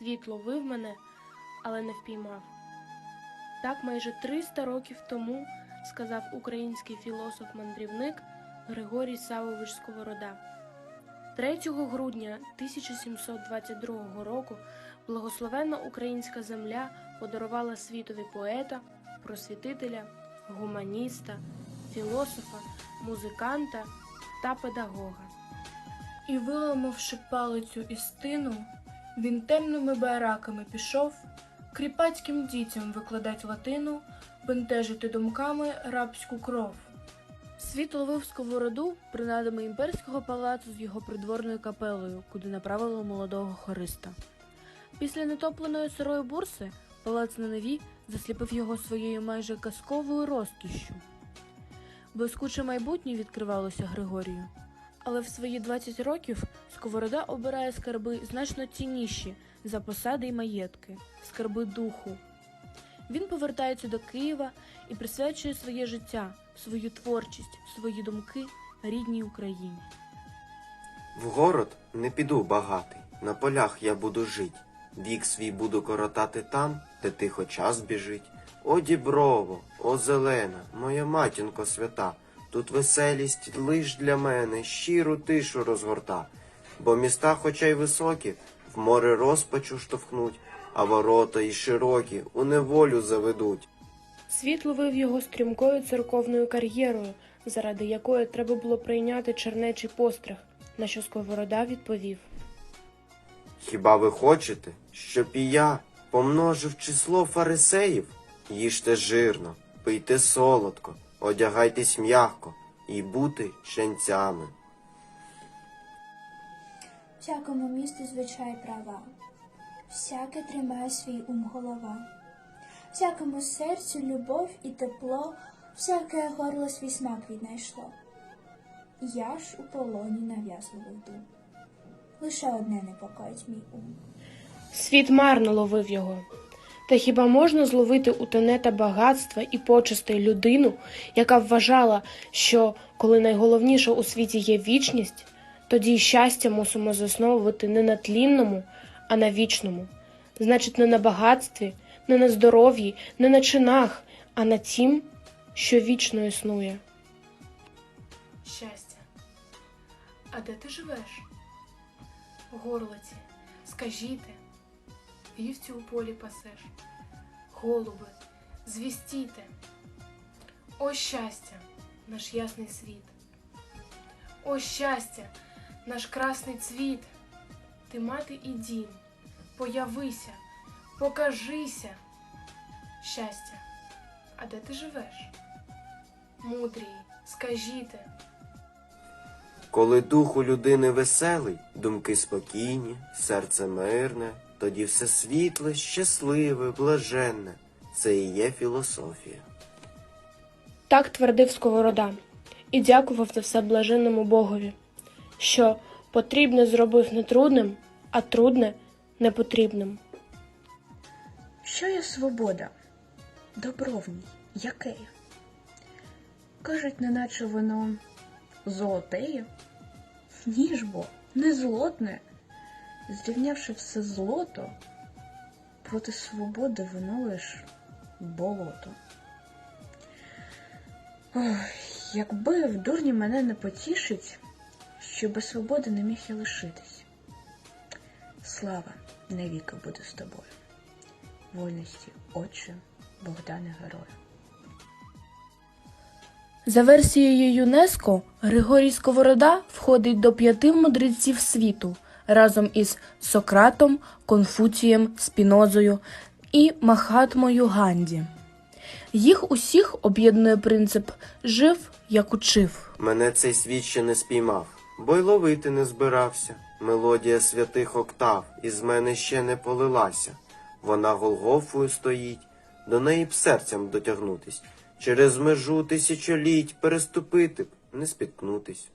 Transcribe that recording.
Світ ловив мене, але не впіймав. Так майже 300 років тому сказав український філософ-мандрівник Григорій Савович Сковорода. 3 грудня 1722 року благословенна українська земля подарувала світові поета, просвітителя, гуманіста, філософа, музиканта та педагога. І, виламавши палицю і стину, він темними бараками пішов кріпацьким дітям викладать латину, бентежити думками рабську кров. Світ ловив сковороду принадами імперського палацу з його придворною капелою, куди направили молодого хориста. Після нетопленої сирої бурси палац на Неві засліпив його своєю майже казковою розкішшю. Блискуче майбутнє відкривалося Григорію. Але в свої 20 років Сковорода обирає скарби значно цінніші за посади й маєтки, скарби духу. Він повертається до Києва і присвячує своє життя, свою творчість, свої думки рідній Україні. В город не піду багатий, на полях я буду жить. Вік свій буду коротати там, де тихо час біжить. О, діброво, о, зелена, моя матінко свята, тут веселість лиш для мене щиру тишу розгорта. Бо міста, хоча й високі, в море розпачу штовхнуть, а ворота й широкі у неволю заведуть. Світ ловив його стрімкою церковною кар'єрою, заради якої треба було прийняти чернечий постриг, на що Сковорода відповів. Хіба ви хочете, щоб і я помножив число фарисеїв? Їжте жирно, пийте солодко, одягайтесь м'ягко і бути ченцями. Всякому місту звичай права, всяке тримає свій ум голова, всякому серцю любов і тепло, всяке горло свій смак віднайшло. Я ж у полоні нав'язливо йду. Лише одне непокоїть мій ум. Світ марно ловив його. Та хіба можна зловити у тенета багатства і почестей людину, яка вважала, що коли найголовніше у світі є вічність, тоді й щастя мусимо засновувати не на тлінному, а на вічному. Значить, не на багатстві, не на здоров'ї, не на чинах, а на тім, що вічно існує. Щастя. А де ти живеш? Горлиці, скажіте, вівці у полі пасеш, голуби, звістіте. О щастя, наш ясний світ. О щастя, наш красний цвіт. Ти мати і дім, появися, покажися. Щастя, а де ти живеш? Мудрій, скажіте. Коли дух у людини веселий, думки спокійні, серце мирне, тоді все світле, щасливе, блаженне. Це і є філософія. Так твердив Сковорода і дякував за все блаженному Богові, що потрібне зробив не трудним, а трудне непотрібним. Що є свобода? Добро в ній, яке? Кажуть, неначе воно золотеє? Ні ж бо, не злотне. Зрівнявши все злото, проти свободи воно лиш болото. Ой, якби в дурні мене не потішить, що без свободи не міг я лишитись. Слава навіки буде з тобою. Вольності, отче, Богдане Герою. За версією ЮНЕСКО, Григорій Сковорода входить до п'яти мудреців світу разом із Сократом, Конфуцієм, Спінозою і Махатмою Ганді. Їх усіх об'єднує принцип жив, як учив. Мене цей світ ще не спіймав, бо й ловити не збирався. Мелодія святих октав із мене ще не полилася. Вона Голгофою стоїть, до неї б серцем дотягнутись, через межу тисячоліть переступити б, не спіткнутись.